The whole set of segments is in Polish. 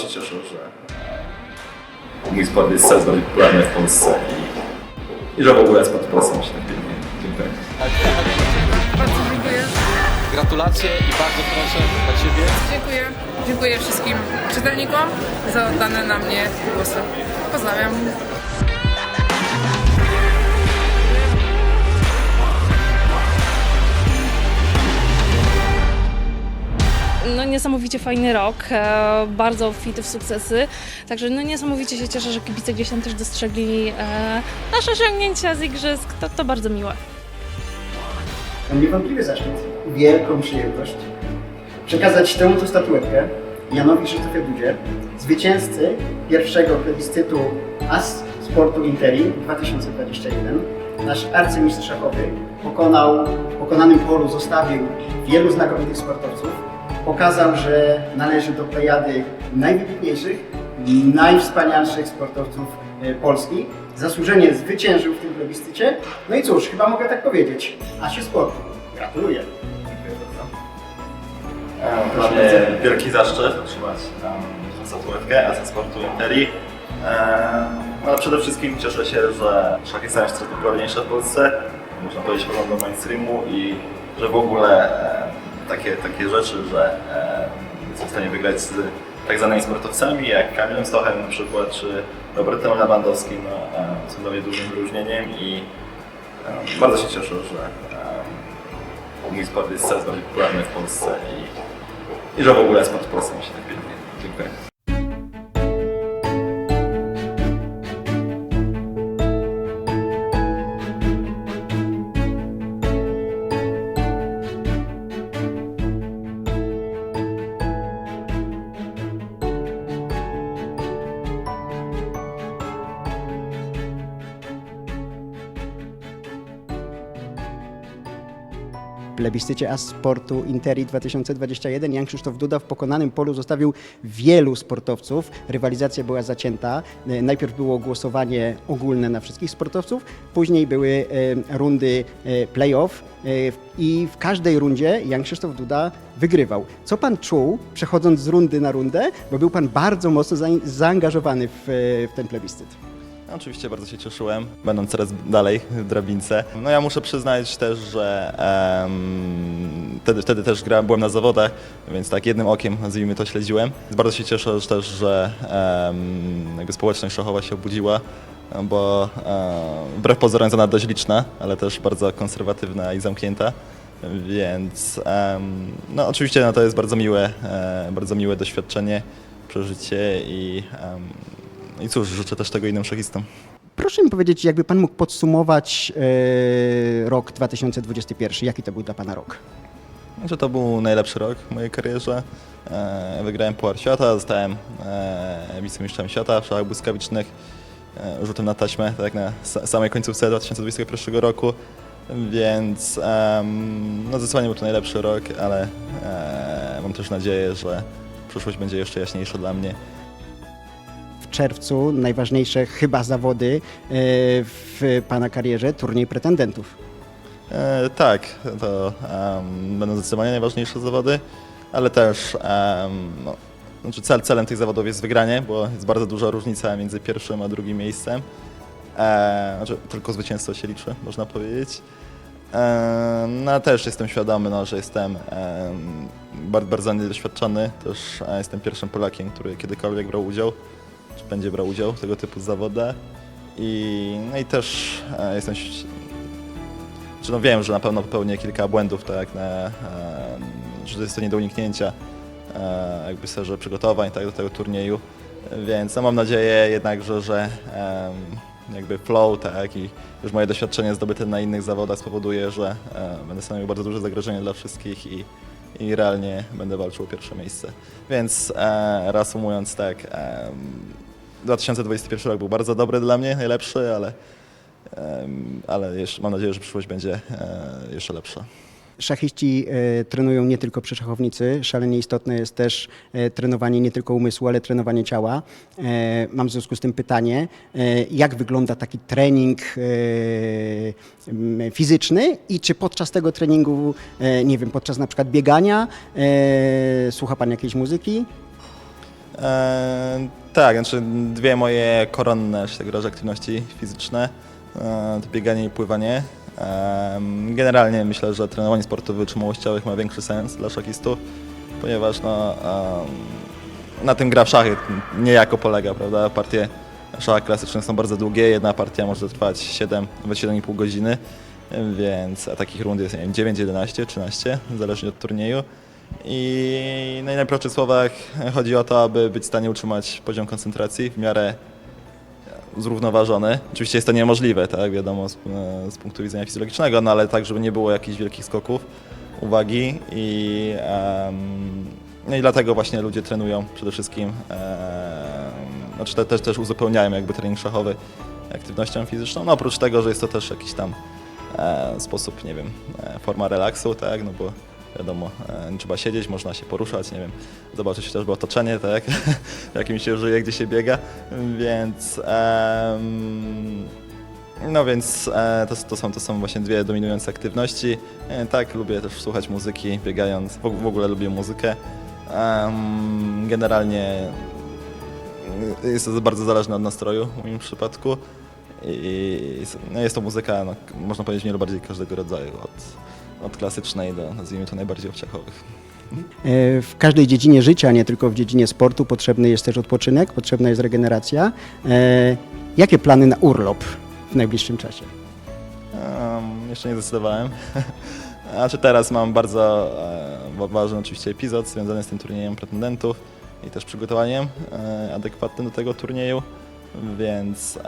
się cieszę, że mój sport jest coraz bardziej popularny w Polsce i, i że w ogóle sport w Polsce mi się tak pięknie. Dziękuję. Bardzo dziękuję. Gratulacje i bardzo proszę dla Ciebie. Dziękuję. Dziękuję wszystkim czytelnikom za oddane na mnie głosy. Pozdrawiam. Niesamowicie fajny rok, e, bardzo obfity w sukcesy, także no niesamowicie się cieszę, że kibice gdzieś tam też dostrzegli e, nasze osiągnięcia z igrzysk, to, to bardzo miłe. Mam niewątpliwy zaszczyt, wielką przyjemność przekazać tę tu statuetkę Janowi Krzysztofie Dudzie, zwycięzcy pierwszego plebiscytu AS Sportu Interi 2021. Nasz arcymistrz szachowy pokonał, w pokonanym polu zostawił wielu znakomitych sportowców. Pokazał, że należy do plejady najwybitniejszych, najwspanialszych sportowców e, Polski. Zasłużenie zwyciężył w tym plebiscycie. No i cóż, chyba mogę tak powiedzieć. Asie sportu. Gratuluję. Dziękuję bardzo. E, Dla mnie wielki zaszczyt otrzymać um, statuetkę Asa Sportu Interi. E, ale przede wszystkim cieszę się, że szachy stają się coraz popularniejsze w Polsce. Można powiedzieć, do mainstreamu i że w ogóle takie, takie rzeczy, że e, w stanie wygrać z tak zwanymi sportowcami, jak Kamilem Stochem na przykład, czy Robertem Lewandowskim, no, e, są dla mnie dużym wyróżnieniem i e, bardzo się cieszę, że e, mój sport jest coraz bardziej popularny w Polsce i, i że w ogóle sport w Polsce mi się tak pięknie. Dziękuję. Plebiscycie As Sportu Interi 2021 Jan Krzysztof Duda w pokonanym polu zostawił wielu sportowców. Rywalizacja była zacięta. E, Najpierw było głosowanie ogólne na wszystkich sportowców, później były e, rundy e, playoff i w każdej rundzie Jan Krzysztof Duda wygrywał. Co pan czuł przechodząc z rundy na rundę, bo był pan bardzo mocno zaangażowany w, w ten plebiscyt. Oczywiście bardzo się cieszyłem, będąc coraz dalej w drabince. No ja muszę przyznać też, że em, wtedy, wtedy też grałem, byłem na zawodach, więc tak jednym okiem, nazwijmy to, śledziłem. Bardzo się cieszę też, że em, jakby społeczność szachowa się obudziła, bo e, wbrew pozorom jest ona dość liczna, ale też bardzo konserwatywna i zamknięta. Więc em, no oczywiście no, to jest bardzo miłe, e, bardzo miłe doświadczenie, przeżycie i, em, i cóż, życzę też tego innym szachistom. Proszę mi powiedzieć, jakby pan mógł podsumować e, rok 2021, jaki to był dla pana rok? Że to był najlepszy rok w mojej karierze. E, Wygrałem Puchar Świata, zostałem e, wicemistrzem świata w szachach błyskawicznych. E, Rzutem na taśmę, tak jak na sa- samej końcówce 2021 roku. Więc em, no zdecydowanie był to najlepszy rok, ale e, mam też nadzieję, że przyszłość będzie jeszcze jaśniejsza dla mnie. W czerwcu najważniejsze chyba zawody e, w pana karierze, turniej pretendentów. E, tak, to em, będą zdecydowanie najważniejsze zawody, ale też em, no, znaczy cel, celem tych zawodów jest wygranie, bo jest bardzo duża różnica między pierwszym a drugim miejscem. E, znaczy, tylko zwycięstwo się liczy, można powiedzieć. E, no, też jestem świadomy, no, że jestem em, bardzo, bardzo niedoświadczony. Też e, jestem pierwszym Polakiem, który kiedykolwiek brał udział, czy będzie brał udział w tego typu zawodach. I, no i też e, jestem czy no wiem, że na pewno popełnię kilka błędów, tak, na, e, że jest to nie do uniknięcia, e, jakby serze przygotowań tak, do tego turnieju, więc no, mam nadzieję jednak, że, że jakby flow, tak, i już moje doświadczenie zdobyte na innych zawodach spowoduje, że e, będę stanowił bardzo duże zagrożenie dla wszystkich i, i realnie będę walczył o pierwsze miejsce. Więc e, reasumując tak, em, 2021 rok był bardzo dobry dla mnie, najlepszy, ale Em, ale jeszcze, mam nadzieję, że przyszłość będzie e, jeszcze lepsza. Szachiści e, trenują nie tylko przy szachownicy, szalenie istotne jest też e, trenowanie nie tylko umysłu, ale trenowanie ciała. E, mam w związku z tym pytanie, jak wygląda taki trening fizyczny i czy podczas tego treningu, nie wiem, podczas na przykład biegania, słucha Pan jakiejś muzyki? E, tak, znaczy dwie moje koronne, że tak aktywności fizyczne e, to bieganie i pływanie. Generalnie myślę, że trenowanie sportów wytrzymałościowych ma większy sens dla szachistów, ponieważ no, na tym gra w szachy niejako polega, prawda? Partie szachach klasycznych są bardzo długie, jedna partia może trwać 7, nawet 7,5 godziny, więc a takich rund jest nie wiem, 9, 11, 13, zależnie od turnieju. I no w słowach chodzi o to, aby być w stanie utrzymać poziom koncentracji w miarę zrównoważony. Oczywiście jest to niemożliwe, tak, wiadomo, z, z punktu widzenia fizjologicznego, no ale tak, żeby nie było jakichś wielkich skoków uwagi i, no i dlatego właśnie ludzie trenują przede wszystkim, em, znaczy te, też, też uzupełniają jakby trening szachowy aktywnością fizyczną, no oprócz tego, że jest to też jakiś tam e, sposób, nie wiem, e, forma relaksu, tak, no bo wiadomo, e, nie trzeba siedzieć, można się poruszać, nie wiem, zobaczyć chociażby otoczenie, tak, w jakim się żyje, gdzie się biega, więc no więc e, to, to, są, to są właśnie dwie dominujące aktywności. E, tak, lubię też słuchać muzyki, biegając, w, ogóle lubię muzykę. Generalnie y, jest to bardzo zależne od nastroju w moim przypadku. I no jest to muzyka, no, można powiedzieć, wiele bardziej każdego rodzaju, od, od klasycznej do, nazwijmy to, najbardziej obciachowych. E, W każdej dziedzinie życia, nie tylko w dziedzinie sportu, potrzebny jest też odpoczynek, potrzebna jest regeneracja. E, Jakie plany na urlop w najbliższym czasie? Um, jeszcze nie zdecydowałem. Znaczy teraz mam bardzo e, wa- ważny oczywiście epizod związany z tym turniejem pretendentów i też przygotowaniem e, adekwatnym do tego turnieju, więc em,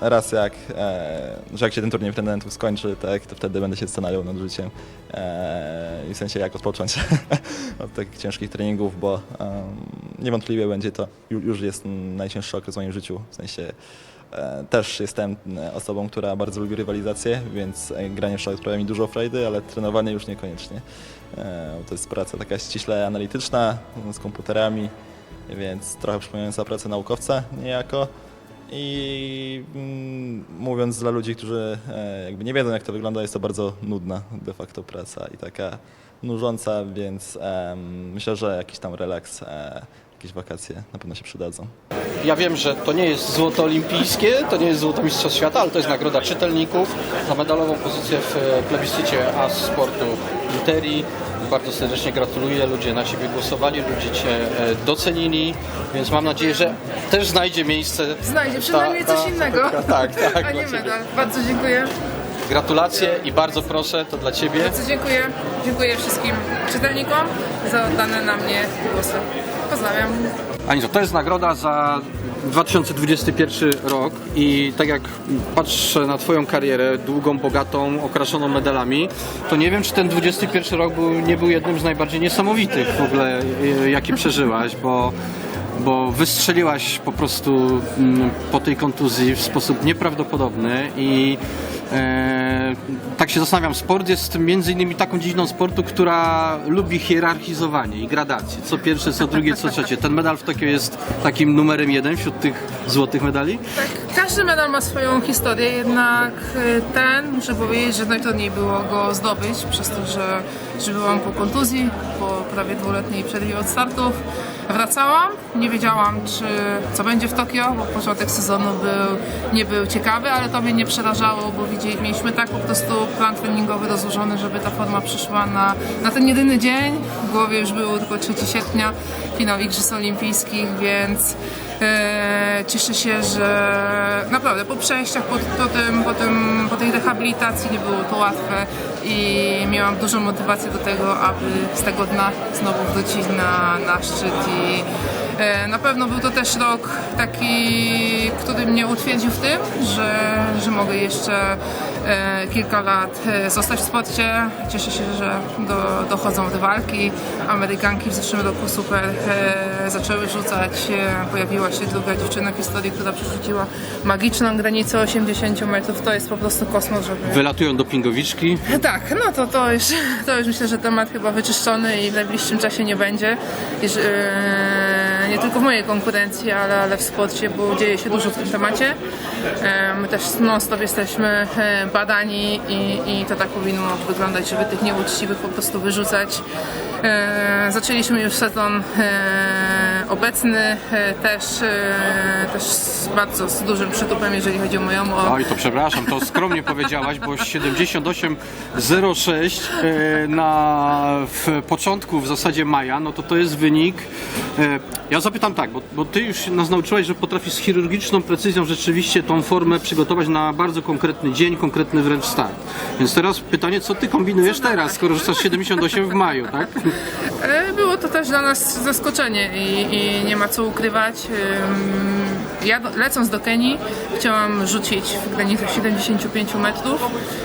raz jak, e, że jak się ten turniej pretendentów skończy, tak, to wtedy będę się zastanawiał nad życiem e, w sensie jak odpocząć od takich ciężkich treningów, bo em, niewątpliwie będzie to, ju- już jest najcięższy okres w moim życiu, w sensie E, Też jestem e, osobą, która bardzo lubi rywalizację, więc e, granie w szach sprawia mi dużo frajdy, ale trenowanie już niekoniecznie. E, To jest praca taka ściśle analityczna, z komputerami, więc trochę przypominająca pracę naukowca niejako. I mm, mówiąc dla ludzi, którzy e, jakby nie wiedzą jak to wygląda, jest to bardzo nudna de facto praca i taka nużąca, więc myślę, że jakiś tam relaks, e, jakieś wakacje na pewno się przydadzą. Ja wiem, że to nie jest złoto olimpijskie, to nie jest złoto Mistrzostw Świata, ale to jest nagroda czytelników za medalową pozycję w e, plebiscycie As Sportu Interii. Bardzo serdecznie gratuluję, ludzie na Ciebie głosowali, ludzie Cię e, docenili, więc mam nadzieję, że też znajdzie miejsce. Znajdzie przynajmniej Ta- coś ta- innego, Tak, tak. a nie medal. Bardzo dziękuję. Gratulacje i bardzo proszę, to dla Ciebie. Bardzo dziękuję. Dziękuję wszystkim czytelnikom za oddane na mnie głosy. Pozdrawiam. Anito, to jest nagroda za 2021 rok i tak jak patrzę na Twoją karierę, długą, bogatą, okraszoną medalami, to nie wiem, czy ten 21 rok był, nie był jednym z najbardziej niesamowitych w ogóle, y, jakie przeżyłaś, bo bo wystrzeliłaś po prostu mm, po tej kontuzji w sposób nieprawdopodobny i e, tak się zastanawiam, sport jest między innymi taką dziedziną sportu, która lubi hierarchizowanie i gradację. Co pierwsze, co drugie, co trzecie. Ten medal w Tokio jest takim numerem jeden wśród tych złotych medali? Tak, każdy medal ma swoją historię, jednak y, ten, muszę powiedzieć, że najtrudniej było go zdobyć, przez to, że, że byłam po kontuzji, po prawie dwuletniej przerwie od startów. Wracałam, nie wiedziałam, czy co będzie w Tokio, bo początek sezonu był, nie był ciekawy, ale to mnie nie przerażało, bo widzieli, mieliśmy tak po prostu plan treningowy rozłożony, żeby ta forma przyszła na, na ten jedyny dzień. W głowie już było tylko 3 sierpnia, finał Igrzysk Olimpijskich, więc E, cieszę się, że naprawdę po przejściach, po, po, tym, po, tym, po tej rehabilitacji nie było to łatwe i miałam dużą motywację do tego, aby z tego dna znowu wrócić na, na szczyt i na pewno był to też rok taki, który mnie utwierdził w tym, że, że mogę jeszcze e, kilka lat e, zostać w sporcie. Cieszę się, że do, dochodzą te walki. Amerykanki w zeszłym roku super e, zaczęły rzucać. E, pojawiła się druga dziewczyna w historii, która przerzuciła magiczną granicę 80 metrów. To jest po prostu kosmos, żeby... Wylatują dopingowiczki. Tak, no to, to, już, to już myślę, że temat chyba wyczyszczony i w najbliższym czasie nie będzie. Jeż- e, nie tylko w mojej konkurencji, ale, ale w sporcie, bo dzieje się dużo w tym temacie. E, my też non-stop jesteśmy e, badani i, i to tak powinno wyglądać, żeby tych nieuczciwych po prostu wyrzucać. E, zaczęliśmy już sezon obecny, e, też, e, też z bardzo z dużym przytupem, jeżeli chodzi o moją o, Oj, to przepraszam, to skromnie powiedziałaś, bo 78,06 e, na w początku w zasadzie maja, no to to jest wynik. Ja zapytam tak, bo, bo ty już nas nauczyłaś, że potrafisz z chirurgiczną precyzją rzeczywiście tą formę przygotować na bardzo konkretny dzień, konkretny wręcz start. Więc teraz pytanie, co ty kombinujesz teraz, skoro rzucasz 78 w maju, tak? Było to też dla nas zaskoczenie i, i nie ma co ukrywać. Ja lecąc do Kenii chciałam rzucić w granicach 75 metrów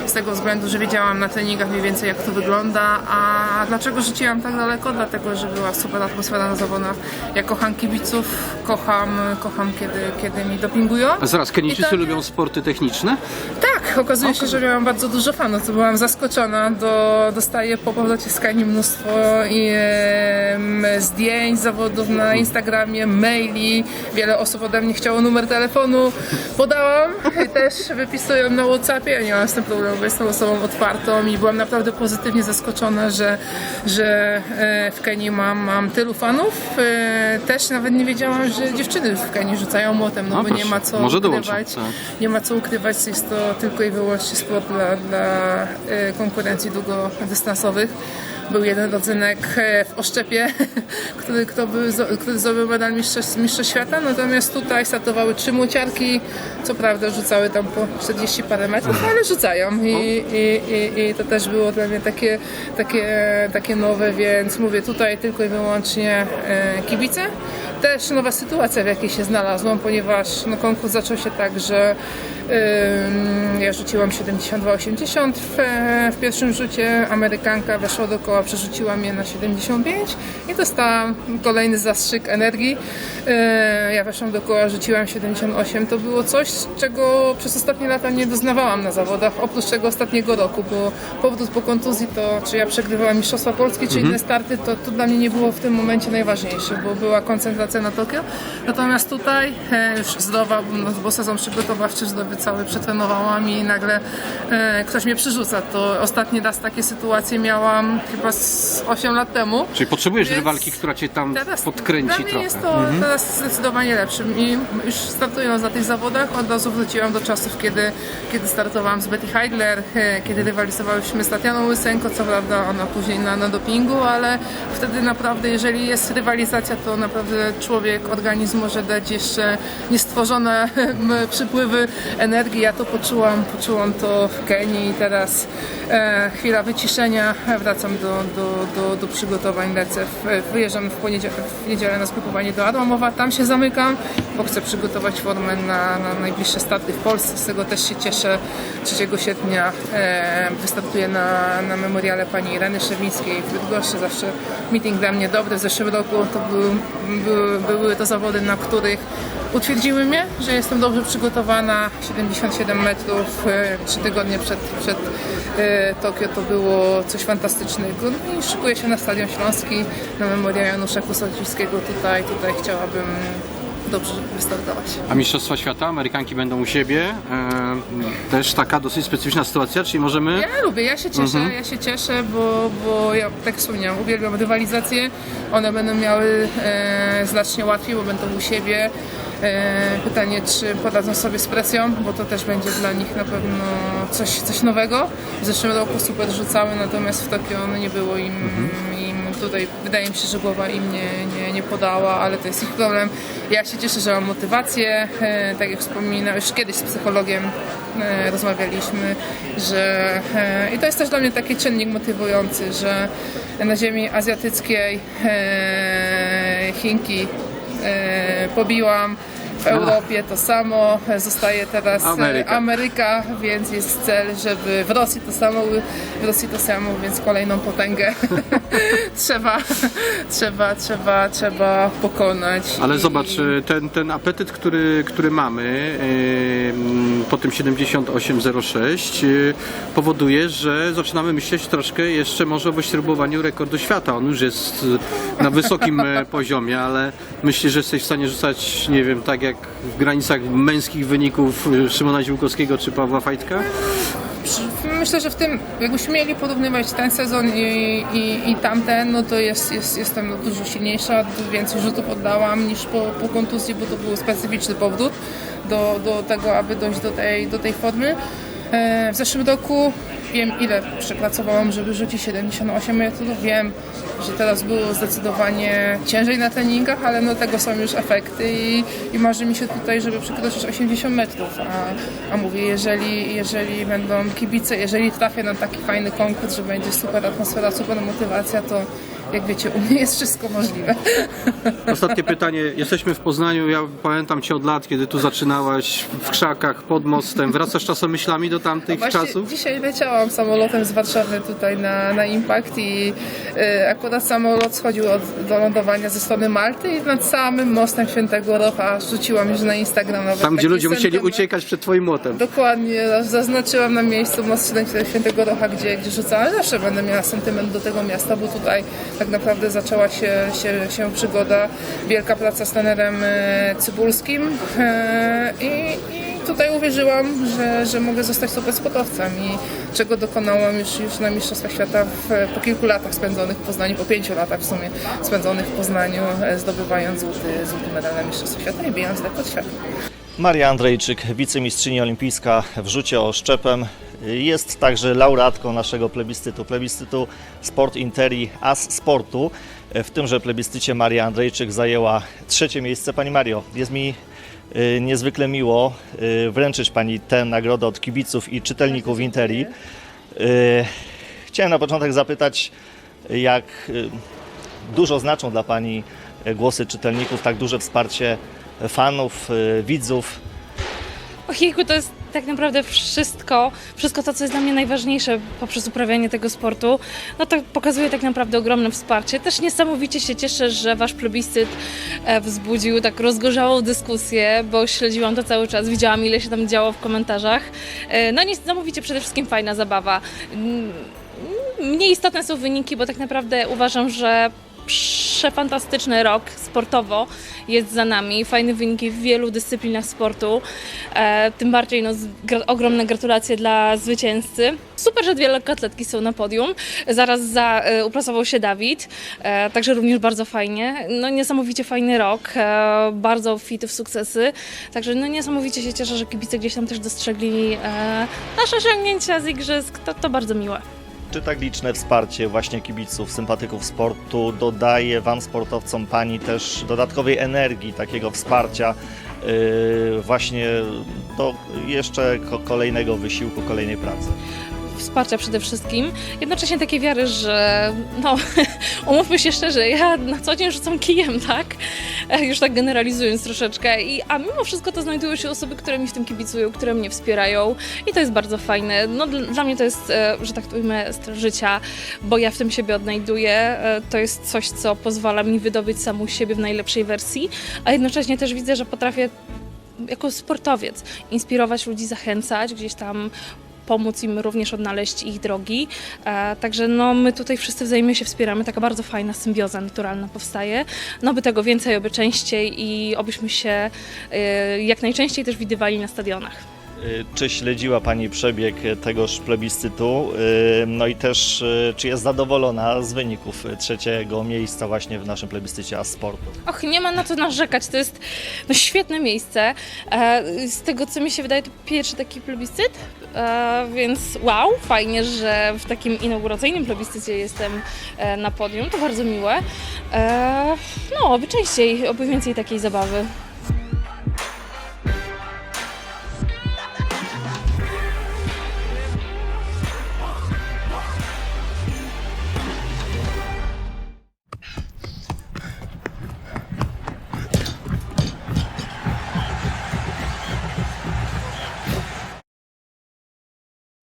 z tego względu, że wiedziałam na treningach mniej więcej jak to wygląda. A dlaczego rzuciłam tak daleko? Dlatego, że była super atmosfera na zawodach. Ja kocham kibiców, kocham, kocham kiedy, kiedy mi dopingują. A zaraz, Kenijczycy I to- lubią sporty techniczne? Tak, okazuje się, że miałam bardzo dużo fanów, to byłam zaskoczona. Do, dostaję po powrocie z mnóstwo i, em, zdjęć, zawodów na Instagramie, maili. Wiele osób ode mnie chciało numer telefonu. Podałam i też wypisują na Whatsappie. Ja nie mam z tym problemu, bo jestem osobą otwartą i byłam naprawdę pozytywnie zaskoczona, że, że e, w Kenii mam, mam tylu fanów. E, Też nawet nie wiedziałam, że dziewczyny w Kenii rzucają młotem, no, No bo proszę, nie ma co może dołączę, ukrywać. tak. Nie ma co ukrywać, jest to tylko i wyłącznie sport dla, dla e, konkurencji długodystansowych. Był jeden rodzynek e, w Oszczepie, który, kto zo- który zdobył medal mistrza, mistrza świata, natomiast tutaj startowały trzy młociarki, co prawda rzucały tam po 40 parę metrów, ale rzucają i, i, i, i to też było dla mnie takie, takie, takie nowe, więc mówię tutaj tylko i wyłącznie e, kibice. Też nowa sytuacja, w jakiej się znalazłam, ponieważ no, konkurs zaczął się tak, że ja rzuciłam 72-80 w, w pierwszym rzucie, Amerykanka weszła do koła, przerzuciła mnie na 75 i dostałam kolejny zastrzyk energii. Ja weszłam do koła, rzuciłam 78. To było coś, czego przez ostatnie lata nie doznawałam na zawodach, oprócz tego ostatniego roku, bo powrót po kontuzji to, czy ja przegrywałam Mistrzostwa Polski, czy inne starty, to, to dla mnie nie było w tym momencie najważniejsze, bo była koncentracja na Tokio. Natomiast tutaj e, już zdrowa, no, bo sezon przygotowawczy zdrowy cały przetrenowałam i nagle e, ktoś mnie przyrzuca. To ostatni raz takie sytuacje miałam chyba z 8 lat temu. Czyli potrzebujesz Więc rywalki, która cię tam podkręci dla mnie trochę. jest to teraz zdecydowanie lepszym i już startując na tych zawodach od razu wróciłam do czasów, kiedy, kiedy startowałam z Betty Heidler, e, kiedy rywalizowałyśmy z Tatianą Łysenko, co prawda ona później na, na dopingu, ale wtedy naprawdę, jeżeli jest rywalizacja, to naprawdę człowiek, organizm może dać jeszcze niestworzone przypływy energii. Ja to poczułam, poczułam to w Kenii i teraz e, chwila wyciszenia, wracam do, do, do, do przygotowań, lecę, w, wyjeżdżam w, poniedziel- w niedzielę na zgrupowanie do Adłamowa, tam się zamykam, bo chcę przygotować formę na, na najbliższe starty w Polsce, z tego też się cieszę. 3 sierpnia e, wystartuję na, na memoriale pani Ireny Szewińskiej w Bydgoszczy, zawsze meeting dla mnie dobry, w zeszłym roku to był, były, były to zawody, na których utwierdziły mnie, że jestem dobrze przygotowana. 77 metrów, e, trzy tygodnie przed, przed e, Tokio to było coś fantastycznego. No i szykuję się na Stadion Śląski, na memoriał Janusza Kusocińskiego. Tutaj, tutaj chciałabym dobrze wystartować. A Mistrzostwa Świata, Amerykanki będą u siebie. E, też taka dosyć specyficzna sytuacja, czyli możemy... Ja lubię, ja się cieszę, ja się cieszę, bo, bo ja tak wspomniałam, uwielbiam rywalizację. One będą miały e, znacznie łatwiej, bo będą u siebie. E, pytanie, czy poradzą sobie z presją, bo to też będzie dla nich na pewno coś, coś nowego. W zeszłym roku super rzucały, natomiast w Tokio no, nie było im, im tutaj, wydaje mi się, że głowa im nie, nie, nie podała, ale to jest ich problem. Ja się cieszę, że mam motywację, e, tak jak wspominałem, już kiedyś z psychologiem e, rozmawialiśmy, że i to jest też dla mnie taki czynnik motywujący, że na ziemi azjatyckiej Chinki pobiłam. W Europie to samo, zostaje teraz e, Ameryka. Ameryka, więc jest cel, żeby w Rosji to samo, w Rosji to samo, więc kolejną potęgę trzeba, trzeba, trzeba, trzeba pokonać. Ale I- zobacz, e, ten, ten apetyt, który, który mamy m, po tym 7806 e, powoduje, że zaczynamy myśleć troszkę jeszcze może o wyśrubowaniu rekordu świata. On już jest na wysokim poziomie, ale myślisz, że jesteś w stanie rzucać, nie wiem, tak jak w granicach męskich wyników e, Szymona Ziółkowskiego czy Pawła Fajtka? myślę, że w tym, jakbyśmy mieli porównywać ten sezon i, i, i tamten, no to jest, jest, jestem no dużo silniejsza, więcej rzutów oddałam niż po, po kontuzji, bo to był specyficzny powrót do, do tego, aby dojść do tej, do tej formy. E, W zeszłym roku wiem, ile przepracowałam, żeby rzucić 78 metrów. Wiem, że teraz było zdecydowanie ciężej na treningach, ale no tego są już efekty i, i marzy mi się tutaj, żeby przekroczyć 80 metrów. A, a mówię, jeżeli, jeżeli będą kibice, jeżeli trafię na taki fajny konkurs, że będzie super atmosfera, super motywacja, to jak wiecie, u mnie jest wszystko możliwe. Ostatnie pytanie. Jesteśmy w Poznaniu. Ja pamiętam Cię od lat, kiedy tu zaczynałaś w krzakach, pod mostem. Wracasz czasem myślami do tamtych Właśnie czasów? dzisiaj leciałam samolotem z Warszawy tutaj na, na Impact i y, akurat samolot schodził od, do lądowania ze strony Malty i nad samym mostem Świętego Rocha rzuciłam już na Instagram nawet Tam, gdzie ludzie musieli uciekać przed Twoim młotem. Dokładnie, zaznaczyłam na miejscu most Świętego Rocha, gdzie, gdzie rzucałam. Zawsze będę miała sentyment do tego miasta, bo tutaj tak naprawdę zaczęła się, się, się przygoda. Wielka praca z trenerem e, Cybulskim e, i, i tutaj uwierzyłam, że, że mogę zostać super sportowcem i czego dokonałam już, już na Mistrzostwach Świata w, po kilku latach spędzonych w Poznaniu, po pięciu latach w sumie spędzonych w Poznaniu, e, zdobywając złoty, złoty medal na Mistrzostwach Świata i bijąc rekord świata. Maria Andrejczyk, wicemistrzyni olimpijska w rzucie oszczepem. Jest także laureatką naszego plebiscytu, plebiscytu Sport Interi As Sportu. W tymże plebiscycie Maria Andrejczyk zajęła trzecie miejsce. Pani Mario, jest mi y, niezwykle miło y, wręczyć Pani tę nagrodę od kibiców i czytelników Interi. Y, Chciałem na początek zapytać, jak dużo znaczą dla Pani głosy czytelników, tak duże wsparcie fanów, widzów. Ojejku, to jest tak naprawdę wszystko, wszystko to, co jest dla mnie najważniejsze poprzez uprawianie tego sportu, no to pokazuje tak naprawdę ogromne wsparcie. Też niesamowicie się cieszę, że wasz plebiscyt e, wzbudził tak rozgorzałą dyskusję, bo śledziłam to cały czas, widziałam ile się tam działo w komentarzach. E, No niesamowicie przede wszystkim fajna zabawa. Mniej istotne są wyniki, bo tak naprawdę uważam, że przefantastyczny rok sportowo jest za nami. Fajne wyniki w wielu dyscyplinach sportu. E, tym bardziej no, gra, ogromne gratulacje dla zwycięzcy. Super, że dwie lekkoatletki są na podium. Zaraz za e, uplasował się Dawid, e, także również bardzo fajnie. No niesamowicie fajny rok, e, bardzo obfity w sukcesy. Także no, niesamowicie się cieszę, że kibice gdzieś tam też dostrzegli e, nasze osiągnięcia z igrzysk. To, to bardzo miłe. Czy tak liczne wsparcie właśnie kibiców, sympatyków sportu dodaje Wam, sportowcom, Pani też dodatkowej energii, takiego wsparcia yy, właśnie do jeszcze ko- kolejnego wysiłku, kolejnej pracy? Wsparcia przede wszystkim. Jednocześnie takiej wiary, że no, umówmy się szczerze, ja na co dzień rzucam kijem, tak? E, Już tak generalizując troszeczkę. I, a mimo wszystko to znajdują się osoby, które mi w tym kibicują, które mnie wspierają i to jest bardzo fajne. No, dl- dla mnie to jest, e, że tak ujmę, styl życia, bo ja w tym siebie odnajduję. E, To jest coś, co pozwala mi wydobyć samą siebie w najlepszej wersji, a jednocześnie też widzę, że potrafię jako sportowiec inspirować ludzi, zachęcać, gdzieś tam pomóc im również odnaleźć ich drogi. E, także no, my tutaj wszyscy wzajemnie się wspieramy, taka bardzo fajna symbioza naturalna powstaje. No by tego więcej, oby częściej i obyśmy się e, jak najczęściej też widywali na stadionach. Yy, Czy śledziła Pani przebieg tegoż plebiscytu? Yy, No i też yy, czy jest zadowolona z wyników trzeciego miejsca właśnie w naszym plebiscycie As Sportu? Och, nie ma na co narzekać, to jest no, świetne miejsce. E, z tego co mi się wydaje, to pierwszy taki plebiscyt, e, więc wow, fajnie, że w takim inauguracyjnym plebiscycie jestem e, na podium, to bardzo miłe. No, oby częściej, oby więcej takiej zabawy.